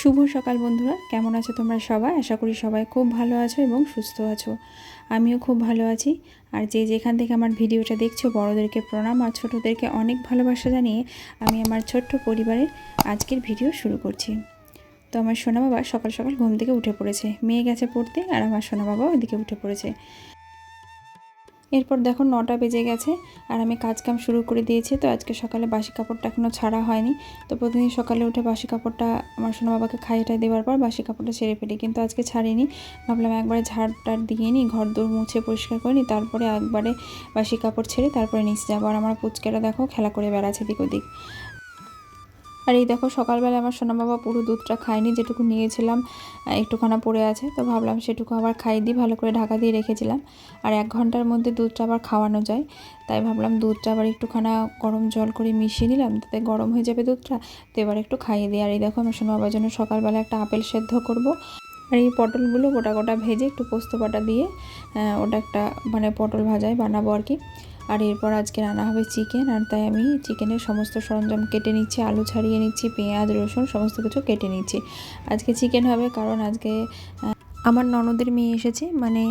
শুভ সকাল বন্ধুরা। কেমন আছো তোমরা সবাই? আশা করি সবাই খুব ভালো আছো এবং সুস্থ আছো। আমিও খুব ভালো আছি। আর যে যেখান থেকে আমার ভিডিওটা দেখছ, বড়োদেরকে প্রণাম আর ছোটোদেরকে অনেক ভালোবাসা জানিয়ে আমি আমার ছোট্ট পরিবারের আজকের ভিডিও শুরু করছি। তো আমার সোনা বাবা সকাল সকাল ঘুম থেকে উঠে পড়েছে। মেয়ে গেছে পড়তে আর আমার সোনা বাবা ওইদিকে উঠে পড়েছে। এরপর দেখো নটা বেজে গেছে আর আমি কাজ কাম শুরু করে দিয়েছি, তো আজকে সকালে বাসি কাপড়টা এখনও ছাড়া হয়নি। তো প্রতিদিন সকালে উঠে বাসি কাপড়টা আমার সোনা বাবাকে খাইয়ে দেওয়ার পর বাসি কাপড়টা ছেড়ে ফেলি, কিন্তু আজকে ছাড়িনি। ভাবলাম একবারে ঝাড় টাড় দিয়ে নিই ঘর দৌড় মুছে পরিষ্কার করে নিই, তারপরে একবারে বাসি কাপড় ছেড়ে তারপরে নিচে যাব। আর আমার পুচকেরা দেখো খেলা করে বেড়াচ্ছে দিক ওদিক। আর এই দেখো সকালবেলা আমার সোনা বাবা পুরো দুধটা খায়নি, যেটুকু নিয়েছিলাম একটুখানা পড়ে আছে, তো ভাবলাম সেটুকু আবার খাইয়ে দিই, ভালো করে ঢাকা দিয়ে রেখেছিলাম। আর এক ঘণ্টার মধ্যে দুধটা আবার খাওয়ানো যায়, তাই ভাবলাম দুধটা আবার একটুখানা গরম জল করে মিশিয়ে নিলাম, তাতে গরম হয়ে যাবে দুধটা, তো এবার একটু খাইয়ে দিই। আর এই দেখো আমার সোনা বাবার জন্য সকালবেলা একটা আপেল সেদ্ধ করব, আর এই পটলগুলো গোটা গোটা ভেজে একটু পোস্ত বাটা দিয়ে ওটা একটা মানে পটল ভাজায় বানাবো আর কি। আর এরপর আজকে রান্না হবে চিকেন, আর তাই আমি চিকেনের সমস্ত সরঞ্জাম কেটে নিচ্ছি, আলু ছাড়িয়ে নিচ্ছি, পেঁয়াজ, রসুন, সমস্ত কিছু কেটে নিচ্ছি। আজকে চিকেন হবে কারণ আজকে আমার ননদের মেয়ে এসেছে মানে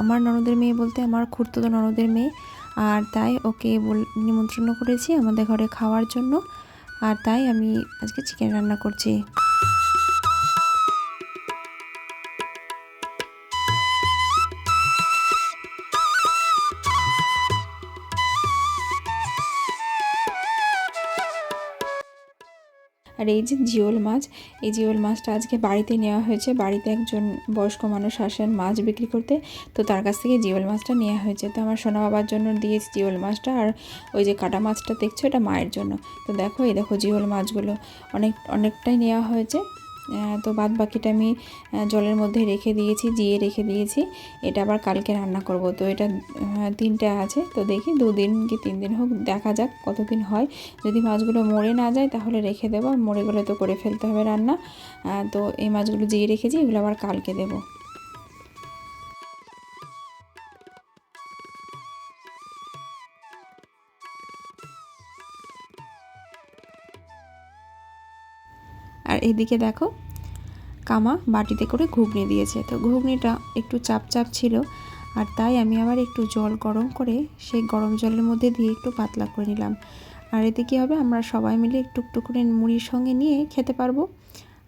আমার ননদের মেয়ে বলতে আমার খুঁড়তো ননদের মেয়ে, আর তাই ওকে বল, নিমন্ত্রণ করেছি আমাদের ঘরে খাওয়ার জন্য, আর তাই আমি আজকে চিকেন রান্না করছি। আর এই যে জিওল মাছ, এই জিওল মাছটা আজকে বাড়িতে নেওয়া হয়েছে। বাড়িতে একজন বয়স্ক মানুষ আসেন মাছ বিক্রি করতে। তো তার কাছ থেকে জিওল মাছটা নেওয়া হয়েছে। তো আমার সোনা বাবার জন্য দিয়েছি জিওল মাছটা। আর ওই যে কাটা মাছটা দেখছ, এটা মায়ের জন্য। তো দেখো, এই দেখো জিওল মাছগুলো। অনেক, অনেকটাই নেওয়া হয়েছে। তো বাদ বাকিটা আমি জলের মধ্যে রেখে দিয়েছি, জিয়ে রেখে দিয়েছি। এটা আবার কালকে রান্না করব। তো এটা তিনটা আছে। তো দেখি দুদিন কি তিন দিন হোক, দেখা যাক কতদিন হয়। যদি মাছগুলো মরে না যায় তাহলে রেখে দেবো। মরে গেলে তো করে ফেলতে হবে রান্না। তো এই মাছগুলো জিয়ে রেখেছি, এগুলো আবার কালকে দেবো। এদিকে দেখো, কামা বাটিতে করে ঘুগনি দিয়েছে। তো ঘুগনিটা একটু চাপ চাপ ছিল, আর তাই আমি আবার একটু জল গরম করে সেই গরম জলের মধ্যে দিয়ে একটু পাতলা করে নিলাম। আর এতে কী হবে, আমরা সবাই মিলে একটু একটু করে মুড়ির সঙ্গে নিয়ে খেতে পারব।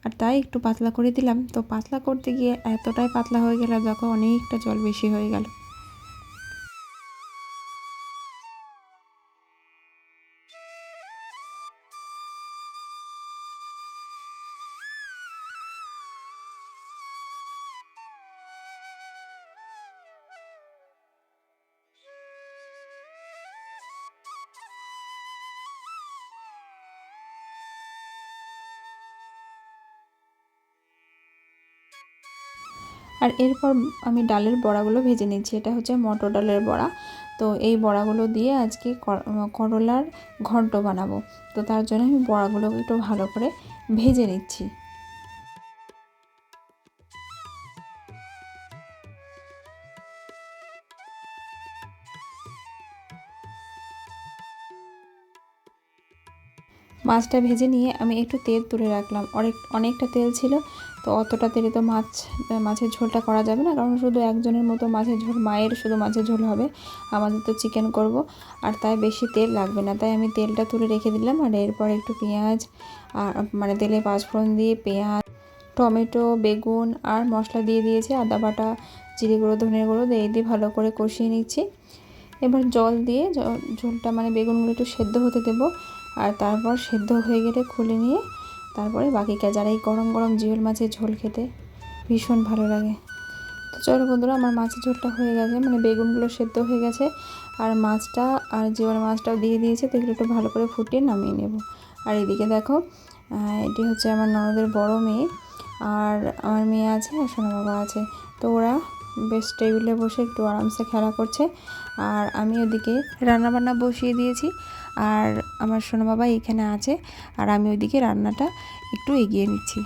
আর তাই একটু পাতলা করে দিলাম। তো পাতলা করতে গিয়ে এতটাই পাতলা হয়ে গেল, দেখো অনেকটা জল বেশি হয়ে গেল। আর এরপর আমি ডালের বড়াগুলো ভেজে নিচ্ছি। এটা হচ্ছে মটর ডালের বড়া। তো এই বড়াগুলো দিয়ে আজকে করলার ঘন্ট বানাবো। তো তার জন্য আমি বড়াগুলোকে একটু ভালো করে ভেজে নিচ্ছি। মাছটা ভেজে নিয়ে আমি একটু তেল তুলে রাখলাম। অনেক, অনেকটা তেল ছিল। তো অতটা তেলে তো মাছ, মাছের ঝোলটা করা যাবে না, কারণ শুধু একজনের মতো মাছের ঝোল, মায়ের শুধু মাছের ঝোল হবে। আমাদের তো চিকেন করব, আর তাই বেশি তেল লাগবে না। তাই আমি তেলটা তুলে রেখে দিলাম, আর এরপর একটু পেঁয়াজ, আর মানে তেলে পাঁচফোড়ন দিয়ে পেঁয়াজ, টমেটো, বেগুন, আর মশলা দিয়ে দিয়েছি, আদা বাটা, জিরে গুঁড়ো, ধনে গুঁড়ো, দিয়ে দিয়ে ভালো করে কষিয়ে নিচ্ছি। এবার জল দিয়ে ঝোলটা মানে বেগুনগুলো একটু সেদ্ধ হতে দেবো, আর তারপর সেদ্ধ হয়ে গেলে খুলে নিয়ে তারপরে বাকি কাজ আর এই গরম গরম জিওল মাছের ঝোল খেতে ভীষণ ভালো লাগে। তো চলো বন্ধুরা, আমার মাছের ঝোলটা হয়ে গেছে মানে বেগুনগুলো সেদ্ধ হয়ে গেছে, আর মাছটা, আর জিওল মাছটাও দিয়ে দিয়েছে, তো এগুলো একটু ভালো করে ফুটিয়ে নামিয়ে নেব। আর এদিকে দেখো এটি হচ্ছে আমার ননদের বড় মেয়ে, আর আমার মেয়ে আছে আর সোনা বাবা আছে। তো ওরা বেশ টেবিলে বসে একটু আরামসে খেলা করছে। আর আমি ওদিকে রান্নাবান্না বসিয়ে দিয়েছি। আর আমার সোনা বাবা এখানে আছে। আর আমি ওইদিকে রান্নাটা একটু এগিয়ে নিচ্ছি।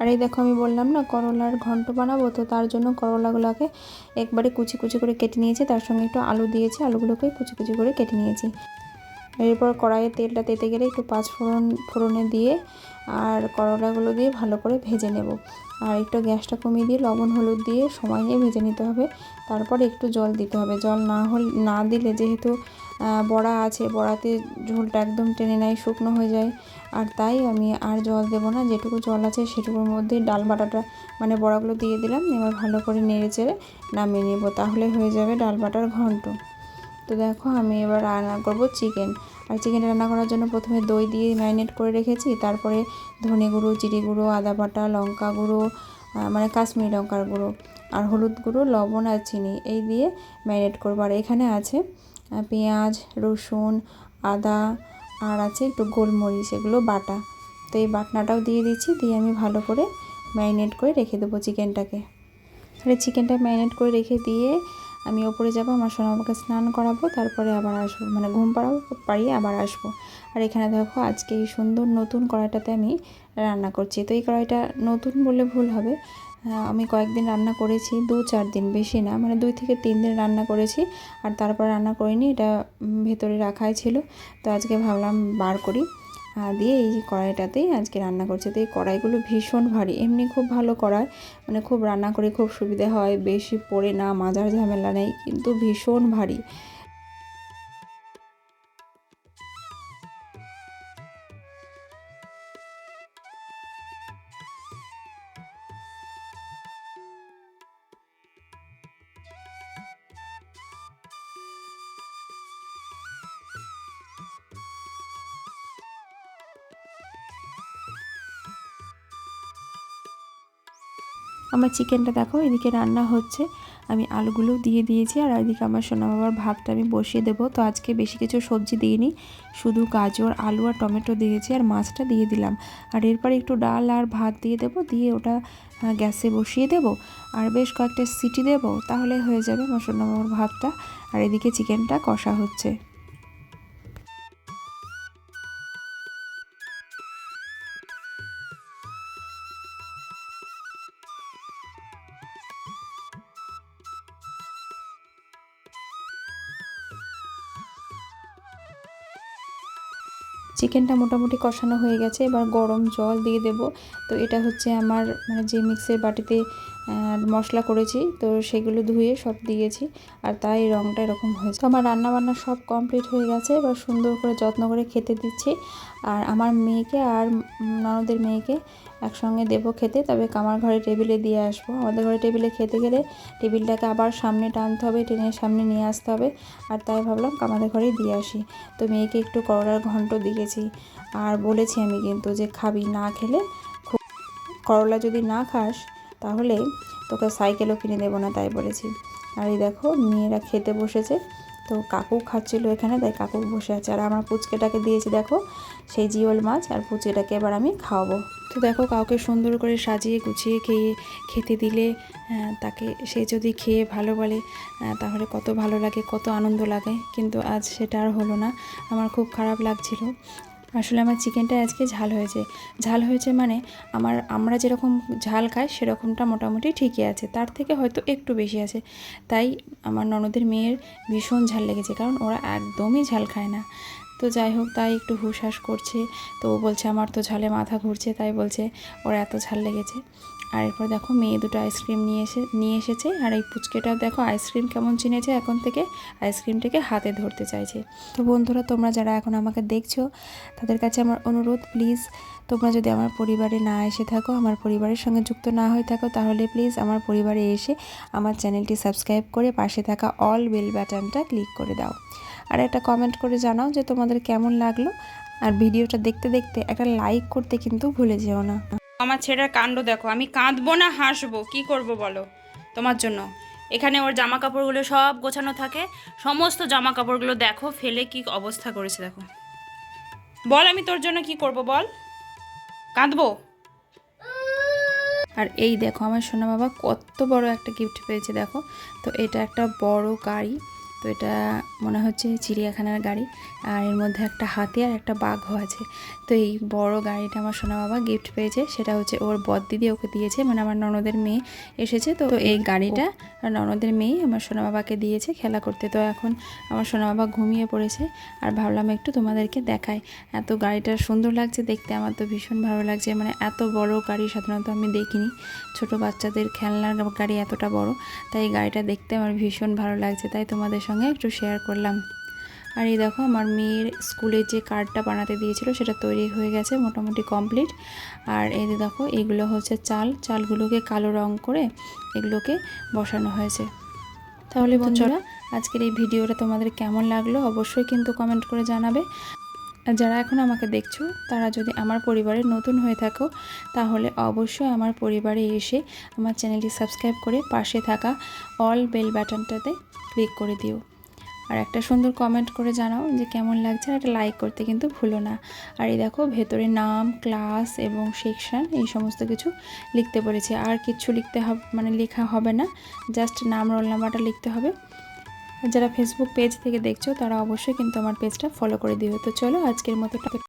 আর এই দেখো আমি বললাম না, করলার ঘন্ট বানাবো, তো তার জন্য করলাগুলোকে একবারে কুচি কুচি করে কেটে নিয়েছি। তার সঙ্গে একটু আলু দিয়েছি, আলুগুলোকে কুচি কুচি করে কেটে নিয়েছি। এরপর কড়াইয়ে তেলটা তেতে গেলে একটু পাঁচ ফোড়ন, ফোড়নে দিয়ে আর করলাগুলো দিয়ে ভালো করে ভেজে নেব। আর একটু গ্যাসটা কমিয়ে দিয়ে লবণ, হলুদ দিয়ে সময় নিয়ে ভেজে নিতে হবে। তারপর একটু জল দিতে হবে। জল না হল, না দিলে যেহেতু বড়া আছে, বড়াতে ঝোলটা একদম টেনে নেয়, শুকনো হয়ে যায়। আর তাই আমি আর জল দেবো না, যেটুকু জল আছে সেটুকুর মধ্যেই ডাল বাটাটা মানে বড়াগুলো দিয়ে দিলাম। এবার ভালো করে নেড়ে চেড়ে নামিয়ে নেব। তাহলে হয়ে যাবে ডাল বাটার ঘন্ট। তো দেখো আমি এবার রান্না করব চিকেন। আর চিকেন রান্না করার জন্য প্রথমে দই দিয়ে ম্যারিনেট করে রেখেছি। তারপরে ধনে গুঁড়ো, জিরে গুঁড়ো, আদা বাটা, লঙ্কা গুঁড়ো মানে কাশ্মীরি লঙ্কার গুঁড়ো আর হলুদ গুঁড়ো, লবণ আর চিনি এই দিয়ে ম্যারিনেট করব। আর এখানে আছে পেঁয়াজ, রসুন, আদা আর আছে একটু গোলমরিচ, এগুলো বাটা। তো এই বাটনাটাও দিয়ে দিচ্ছি, দিয়ে আমি ভালো করে ম্যারিনেট করে রেখে দেবো চিকেনটাকে। তাহলে চিকেনটা ম্যারিনেট করে রেখে দিয়ে আমি ওপরে যাব, আমার সোনামাকে স্নান করাবো, তারপরে আবার আসব মানে ঘুম পাড়াবো পাড়িয়ে আবার আসব। আর এখানে দেখো, আজকে এই সুন্দর নতুন কড়াইটাতে আমি রান্না করছি। তো এই কড়াইটা নতুন বললে ভুল হবে। আমি কয়েকদিন রান্না করেছি, দু চার দিন, বেশি না মানে দুই থেকে তিন দিন রান্না করেছি। আর তারপর রান্না করিনি, এটা ভেতরে রাখাই ছিল। তো আজকে ভাবলাম বার করি। দিয়ে এই কড়াইটাতেই আজকে রান্না করছে। তো এই কড়াইগুলো ভীষণ ভারী, এমনি খুব ভালো কড়াই। মানে খুব রান্না করে খুব সুবিধা হয়, বেশি পড়ে না, মাজার ঝামেলা নেই, কিন্তু ভীষণ ভারী। আমার চিকেনটা দেখো, এদিকে রান্না হচ্ছে। আমি আলুগুলো দিয়ে দিয়েছি আর এদিকে আমার সোনা বাবার ভাতটা আমি বসিয়ে দেবো। তো আজকে বেশি কিছু সবজি দিইনি, শুধু গাজর, আলু আর টমেটো দিয়েছি আর মাছটা দিয়ে দিলাম। আর এরপর একটু ডাল আর ভাত দিয়ে দেবো, দিয়ে ওটা গ্যাসে বসিয়ে দেবো। আর বেশ কয়েকটা সিটি দেবো, তাহলে হয়ে যাবে আমার সোনা বাবার ভাতটা। আর এদিকে চিকেনটা কষা হচ্ছে। চিকেনটা মোটামুটি কষানো হয়ে গেছে, এবার গরম জল দিয়ে দেব। তো এটা হচ্ছে আমার মানে যে মিক্সের বাটিতে মশলা করেছি, তো সেগুলো ধুয়ে সব দিয়েছি, আর তাই রঙটা এরকম হয়েছে। আমার রান্না বান্না সব কমপ্লিট হয়ে গেছে, এবার সুন্দর করে যত্ন করে খেতে দিচ্ছি। আর আমার মেয়েকে আর ননদের মেয়েকে একসঙ্গে দেবো খেতে, তবে কামার ঘরে টেবিলে দিয়ে আসব। আমাদের ঘরে টেবিলে খেতে গেলে টেবিলটাকে আবার সামনে টানতে হবে টেনের সামনে নিয়ে আসতে হবে, আর তাই ভাবলাম কামাদের ঘরেই দিয়ে আসি। তো মেয়েকে একটু করলার ঘন্ট দিয়েছি, আর বলেছি আমি কিন্তু যে খাবি না খেলে করলা যদি না খাস তাহলে তোকে সাইকেলও কিনে দেবো না, তাই বলেছি। আর এই দেখো, মেয়েরা খেতে বসেছে। তো কাকু খাচ্ছিল এখানে, তাই কাকু বসে আছে। আর আমার পুচকেটাকে দিয়েছি, দেখো, সেই জিওল মাছ আর পুচকেটাকে এবার আমি খাওয়াবো। তো দেখো, কাউকে সুন্দর করে সাজিয়ে গুছিয়ে খেয়ে, খেতে দিলে তাকে সে যদি খেয়ে ভালো বলে তাহলে কত ভালো লাগে, কত আনন্দ লাগে। কিন্তু আজ সেটা আর হলো না। আমার খুব খারাপ লাগছিল। আসলে আমার চিকেনটা আজকে ঝাল হয়েছে। ঝাল হয়েছে মানে আমার, আমরা যেরকম ঝাল খাই সেরকমটা মোটামুটি ঠিকই আছে। তার থেকে হয়তো একটু বেশি আছে। তাই আমার ননদের মেয়ের ভীষণ ঝাল লেগেছে কারণ ওরা একদমই ঝাল খায় না। তো যাই হোক, তাই একটু হুশহাস করছে। তো ও বলছে, আমার তো ঝালে মাথা ঘুরছে। তাই বলছে, ওরা এত ঝাল লেগেছে। আর এরপর দেখো মেয়ে দুটো আইসক্রিম নিয়ে এসে, নিয়ে এসেছে। আর এই পুচকেটা দেখো আইসক্রিম কেমন চিনেছে এখন থেকে, আইসক্রিমটাকে হাতে ধরতে চাইছে। তো বন্ধুরা, তোমরা যারা এখন আমাকে দেখছ, তাদের কাছে আমার অনুরোধ, প্লিজ তোমরা যদি আমার পরিবারে না এসে থাকো, আমার পরিবারের সঙ্গে যুক্ত না হয়ে থাকো, তাহলে প্লিজ আমার পরিবারে এসে আমার চ্যানেলটি সাবস্ক্রাইব করে পাশে থাকা অল বেল বাটনটা ক্লিক করে দাও। আর একটা কমেন্ট করে জানাও যে তোমাদের কেমন লাগল। আর ভিডিওটা দেখতে দেখতে একটা লাইক করতে কিন্তু ভুলে যেও না। আমার ছেলের কাণ্ড দেখো। আমি কাঁদবো না, হাসবো। কি করব বলো? তোমার জন্য। এখানে ওর জামা কাপড়গুলো সব গোছানো থাকে। সমস্ত জামা কাপড়গুলো দেখো, ফেলে কি অবস্থা করেছে দেখো। বল, আমি তোর জন্য কি করব বল? কাঁদবো? আর এই দেখো, আমার সোনা বাবা কত বড় একটা গিফট পেয়েছে দেখো। তো এটা একটা বড় গাড়ি। তো এটা মনে হচ্ছে চিড়িয়াখানার গাড়ি। আর এর মধ্যে একটা হাতি আর একটা বাঘও আছে। তো এই বড় গাড়িটা আমার সোনা বাবা গিফট পেয়েছে। সেটা হচ্ছে ওর বদ দিদি ওকে দিয়েছে। মানে আমার ননদের মেয়ে এসেছে। তো এই গাড়িটা ননদের মেয়ে আমার সোনা বাবাকে দিয়েছে খেলা করতে। তো এখন আমার সোনা বাবা ঘুমিয়ে পড়েছে। আর ভাবলাম একটু তোমাদেরকে দেখাই। এত গাড়িটা সুন্দর লাগছে দেখতে। আমার তো ভীষণ ভালো লাগছে। মানে এত বড় গাড়ি সাধারণত আমি দেখিনি। ছোট বাচ্চাদের খেলনার গাড়ি এতটা বড়। তাই এই গাড়িটা দেখতে আমার ভীষণ ভালো লাগছে। তাই তোমাদের সঙ্গে একটু শেয়ার করলাম। আর এই দেখো আমার মেয়ের স্কুলে যে কার্ডটা বানাতে দিয়েছিল সেটা তৈরি হয়ে গেছে মোটামুটি কমপ্লিট। আর এই দেখো এগুলো হচ্ছে চাল। চালগুলোকে কালো রং করে এগুলোকে বসানো হয়েছে। তাহলে বন্ধুরা আজকের এই ভিডিওটা তোমাদের কেমন লাগল অবশ্যই কিন্তু কমেন্ট করে জানাবে। আর যারা এখন আমাকে দেখছ তারা যদি আমার পরিবারে নতুন হয়ে থাকো তাহলে অবশ্যই আমার পরিবারে এসে আমার চ্যানেলটি সাবস্ক্রাইব করে পাশে থাকা অল বেল বাটনটাতে ক্লিক করে দিও। আর একটা সুন্দর কমেন্ট করে জানাও যে কেমন লাগছে আর একটা লাইক করতে কিন্তু ভুলো না। আর এই দেখো ভেতরে নাম ক্লাস এবং সেকশন এই সমস্ত কিছু লিখতে পেরেছি আর কিছু লিখতে হবে মানে লেখা হবে না জাস্ট নাম রোল নাম্বারটা লিখতে হবে। যারা ফেসবুক পেজ থেকে দেখছ তারা অবশ্যই কিন্তু আমার পেজটা ফলো করে দিও। তো চলো আজকের মতো